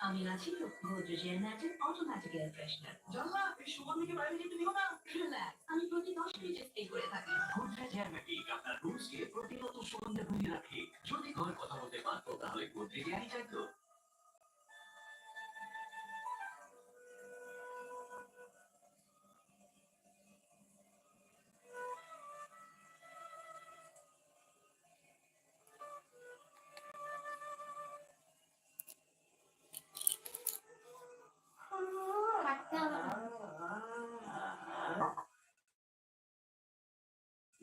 আমি আছি গোদরেজ এনার্জের অটোমেটিক এয়ার ফ্রেশনার জানলা এই সুগন্ধিকে বাইরে যেতে দিও না আমি প্রতি দশ মিনিটে স্প্রে করে থাকি গোদরেজ এয়ারমেটিক আপনার রুমসকে প্রতিনিয়ত সুগন্ধে ভরিয়ে রাখে যদি ঘর কথা বলতে পারতো তাহলে গোদরেজ এয়ারই চাইতো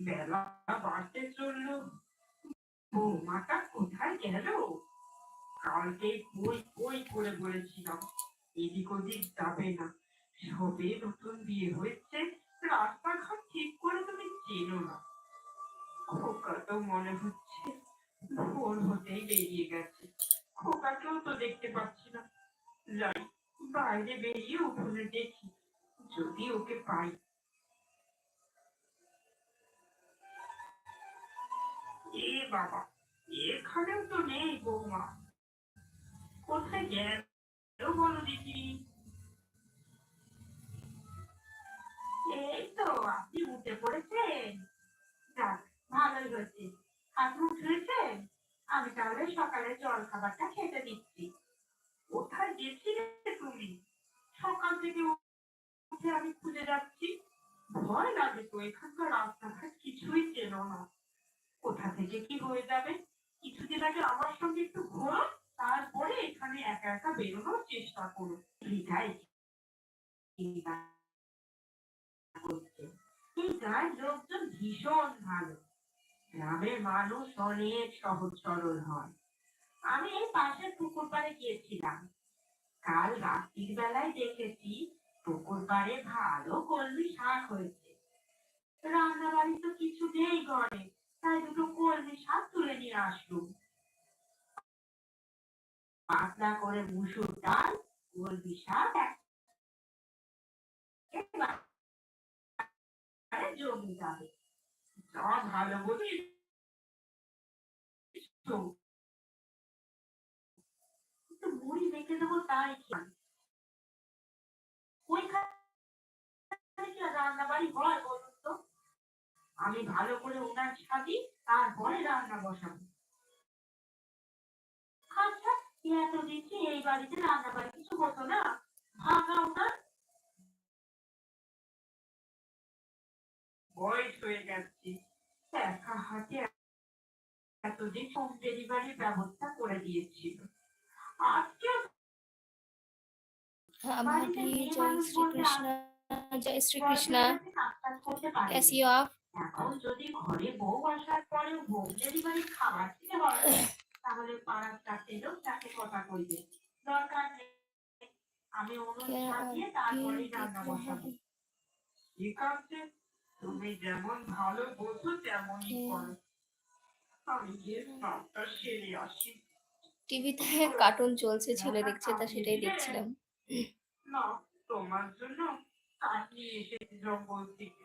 বেলা বাড়তে চলল। বৌমাটা কোথায় গেল? কালকে কই কই করে বলেছিলাম, এদিক ওদিক যাবে না। সবে নতুন বিয়ে হয়েছে, রাস্তাঘাট ঠিক করে তুমি চেনো না। খোকা তো মনে হচ্ছে ভোর হতেই বেরিয়ে গেছে। খোকাকেও তো দেখতে পাচ্ছি না। যাই, বাইরে বেরিয়ে উঠোনে দেখি, যদি ওকে পাই এ বাবা, এখানেও তো নেই বৌমা। কোথায় গেল বলো দেখি। এই তো, আপনি উঠে পড়েছেন। যাক, ভালোই হয়েছে। আপনি উঠেছেন আমি তাহলে সকালে জল খাবারটা খেতে দিচ্ছি। কোথায় গেছিলে তুমি? সকাল থেকে উঠে আমি খুঁজে যাচ্ছি। ভয় লাগে তো, এখানকার রাস্তাঘাট কিছুই চেনো না। কোথা থেকে কি হয়ে যাবে? কিছুদিন আগে আমার সঙ্গে একটু ঘোরো, তারপরে এখানে একা একা বেরোনোর চেষ্টা করো। হৃদয় এই গায়ের লোকজন ভীষণ ভালো। গ্রামের মানুষ অনেক সহজ সরল হয়। আমি এই পাশের পুকুর পাড়ে গিয়েছিলাম। কাল রাত্রির বেলায় দেখেছি পুকুর পাড়ে ভালো কলমি শাক হয়েছে। রান্না বাড়ি তো কিছু নেই ঘরে, তাই দুটো তুলে নিয়ে আসলুম পাতলা করে মুসুর ডাল মুড়ি মেখে দেবো তাই রান্না বাড়ি হয় আমি ভালো করে ওনার সাজি তারপরে রান্না বসাবো। আচ্ছা এত দেখছি এই বাড়িতে রান্না বাড়ি কিছু হতো না? ভাঙা বয়স হয়ে একা হাতে এতদিন হোম ডেলিভারির ব্যবস্থা করে দিয়েছিল। আজকে Abhati, শ্রীকৃষ্ণ এখন যদি ঘরে বউ আসার বউ যদি মানে খাবার খেতে তাহলে পাড়ার লোক তাকে কথা কইবে। দরকার আমি তারপরে রান্না বসাবো। ঠিক আছে তুমি যেমন ভালো বোঝো তেমনই করো। আমি গিয়ে সবটা সেরে আসি। টিভিতে কার্টুন চলছে হ্যাঁ, ছেলে হ্যাঁ, দেখছে তা সেটাই দেখছিলাম। না তোমার জন্য কাটিয়ে জঙ্গল থেকে।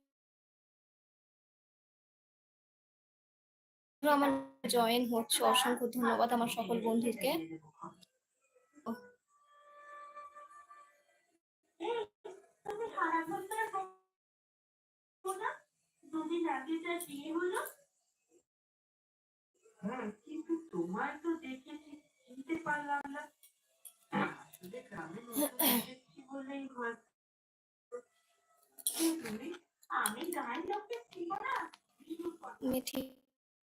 আমার জয়েন হচ্ছে অসংখ্য ধন্যবাদ আমার সকল বন্ধুকে? দুদিন আগে যা বিয়ে হলো হ্যাঁ কিন্তু তোমায় তো দেখেছি চিনতে পারলাম না। আসলে গ্রামে বলেই তুমি আমি গায়ের লোককে ছিল না। मैं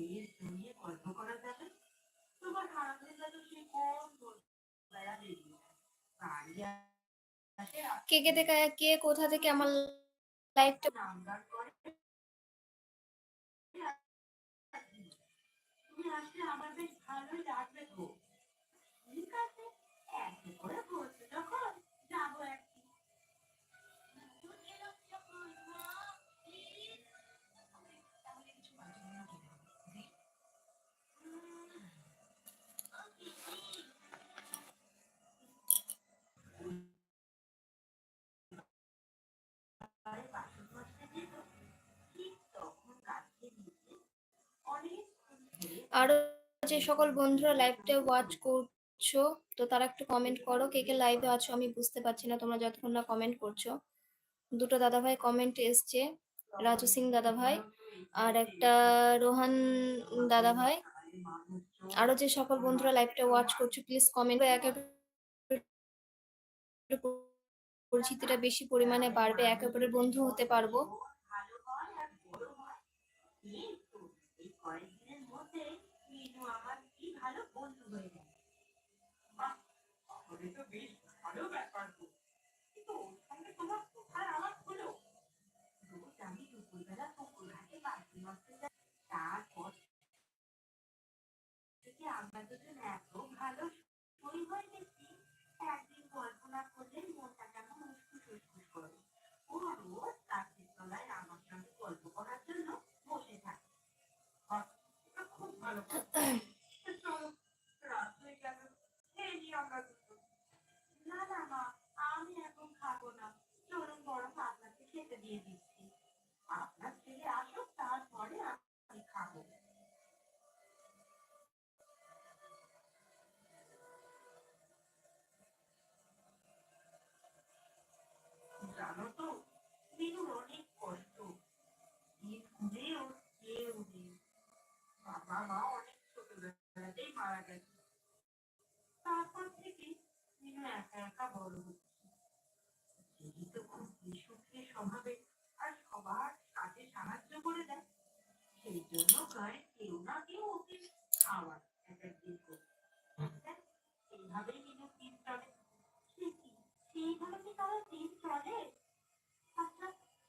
বেশ জমিয়ে গল্প করা যাবে তোমার হারামজাদা তো সে কোন বেড়া বেরিয়ে বাড়ি কে কে থেকে কে কোথা থেকে আমার লাইফটা নাম গান করে। তুমি আসলে আমার বেশ ভালোই লাগবে তো ঠিক আছে। আরও যে সকল বন্ধুরা লাইভটা ওয়াচ করছ, তো তারা একটু কমেন্ট করো, কে কে লাইভে আছো আমি বুঝতে পারছি না, তোমরা যতক্ষণ না কমেন্ট করছ। দুটো দাদাভাই কমেন্ট এসছে, রাজু সিং দাদাভাই আর একটা রোহান দাদাভাই। আরও যে সকল বন্ধুরা লাইভটা ওয়াচ করছ প্লিজ কমেন্ট একে পরিচিতিটা বেশি পরিমাণে বাড়বে, একে অপরের বন্ধু হতে পারব ভালো হয় আর বড় হয় এই তো এই কয়েকদিনের মধ্যে মিনু আমার কি ভালো বন্ধু হয়ে গেল। তাহলে তো বেশ ভালো ব্যাপার কিন্তু ওর সঙ্গে তোমার কোথায় হলো। রোজ আমি দুপুরবেলা ঘাটে যাই, তারপর থেকে আমরা দুজন এত ভালো সই হয়ে গেছি, একদিন কল্পনা করলে মনটা কেমন উসকুস উসকুস করে। ও রোজ গাছের তলায় আমার সঙ্গে গল্প করার জন্য বসে থাকে। খুব ভালো কথা। চলো রাত হয়ে গেল খেয়ে নিই আমরা দুটো না না মা আমি এখন খাব না চলুন বরং আপনাকে খেতে দিয়ে দিচ্ছি আপনার ছেলে আসুক তারপরে আমি খাব জানো তো বিনুর অনেক কষ্ট স্কুলেও কেউ নেই বাবা মা অনেক ছোটবেলাতেই মারা গেছে তারপর থেকে বিনু একা একা বড় হচ্ছে দিদি তো খুব মিশুকে স্বভাবে আর সবার কাজে সাহায্য করে দেয়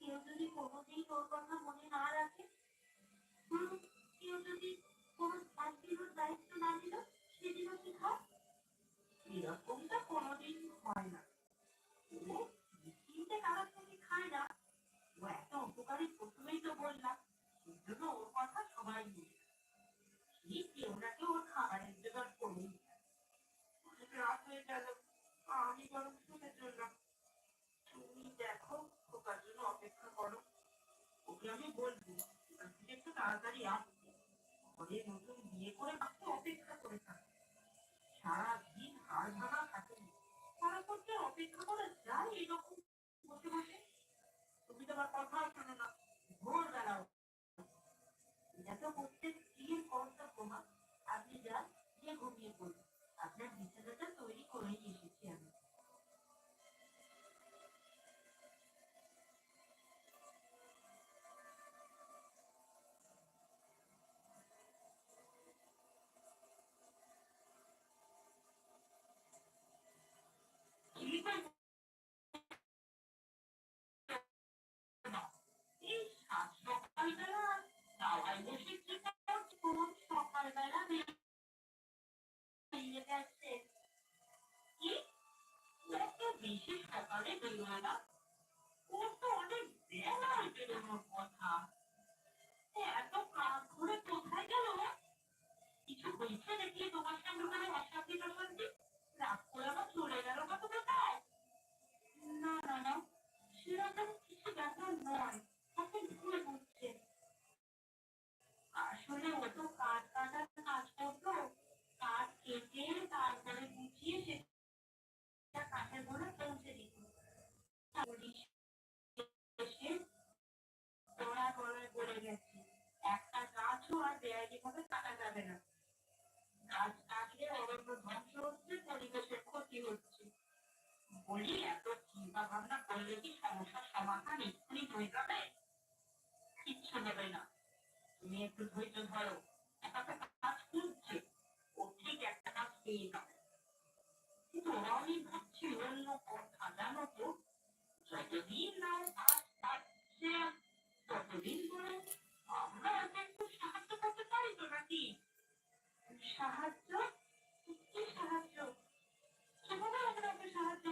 কেউ তারা যদি কোনোদিন কোনো একদিন দায়িত্ব না নিল সেদিনও কি খায় এরকমটা কোনোদিন হয় না নিশ্চিন্তে কারোর খায় না। ও, এত উপকারী প্রথমেই তো বললাম। জন্য ওর কথা সবাই বুঝে ঠিক কেউ না কেউ ওর খাবারের জোগাড় করেই রাত হয়ে গেল আমি বরং শুনে চললাম তুমি দেখো খোকার জন্য অপেক্ষা করো ওকে আমি বলব ওখান একটু তাড়াতাড়ি আসতে ঘরে নতুন বিয়ে করে মাত্র অপেক্ষা করে থাকে সারাদিন হাড় ভাঙা থাকে তারপর যে অপেক্ষা করা যায় এরকম বসে বসে তুমি তোমার কথা শোনো না ভোর সকালে বেরোয় না ওর বলি এত চিন্তা ভাবনা করলে কি সমস্যার সমাধান এক্ষুনি হয়ে যাবে? কিচ্ছু নেবে না। তুমি একটু ধৈর্য ধরো। একটা কাজ করছে। ও ঠিক একটা কাজ পেয়ে যাবে। কিন্তু আমি ভাবছি অন্য কথা জানো তো যতদিন না কাজ পাচ্ছে, ততদিন ধরে আমরা ওকে একটু সাহায্য করতে পারি তো নাকি? সাহায্য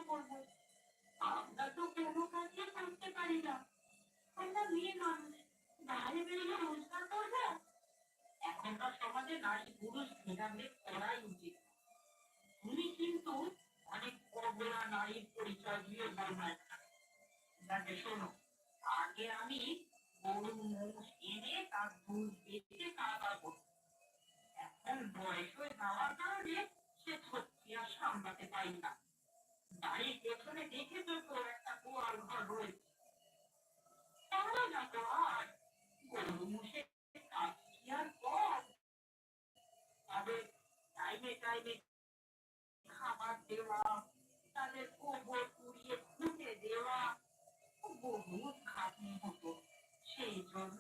করব। আমরা তো কোনো কাজই করতে পারি না। আমরা মেয়ে মানুষ বাইরে বেরিয়ে রোজগার করব। এখনকার সমাজে নারী পুরুষ ভেদাভেদ করাই উচিত। তুমি কিন্তু অনেক অবলা নারীর পরিচয় দিয়ে বলবেন যাকে শোনো, আগে আমি গরু, মোষ এনে তার দুধ বেচে কারবার করব এখন বয়স হয়ে যাওয়ার কারণে সে সত্যি আর সামলাতে পারি না। বাড়ির পেছনে দেখে তো তোর একটা গোয়াল ঘর রয়েছে তাহলে না তো আর গরু মোষের কাজ কি আর কর তবে টাইমে টাইমে খাবার দেওয়া তাদের গোবর পুড়িয়ে ফুটে দেওয়া বহুত খাটনি হতো। সেই জন্য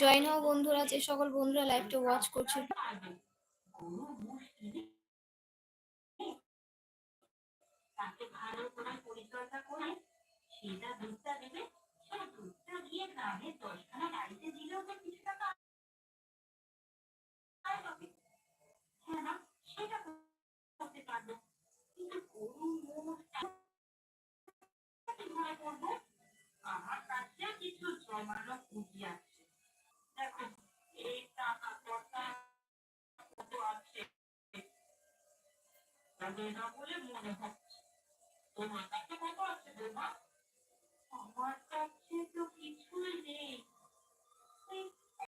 জয়েন হও বন্ধুরা যে সকল বন্ধুরা লাইভটা ওয়াচ করছ। করে করে সেটা দুধটা দেবে সেই দুধটা গিয়ে গ্রামে দশখানা বাড়িতে দিলেও তো কিছু টাকা হ্যাঁ সেটা আমার কাছে কিছু জমানো আছে। দেখো টাকা পয়সা কত আছে? তবে না বলে মনে হচ্ছে। তোমার কাছে আমার কাছে তো কিছুই নেই।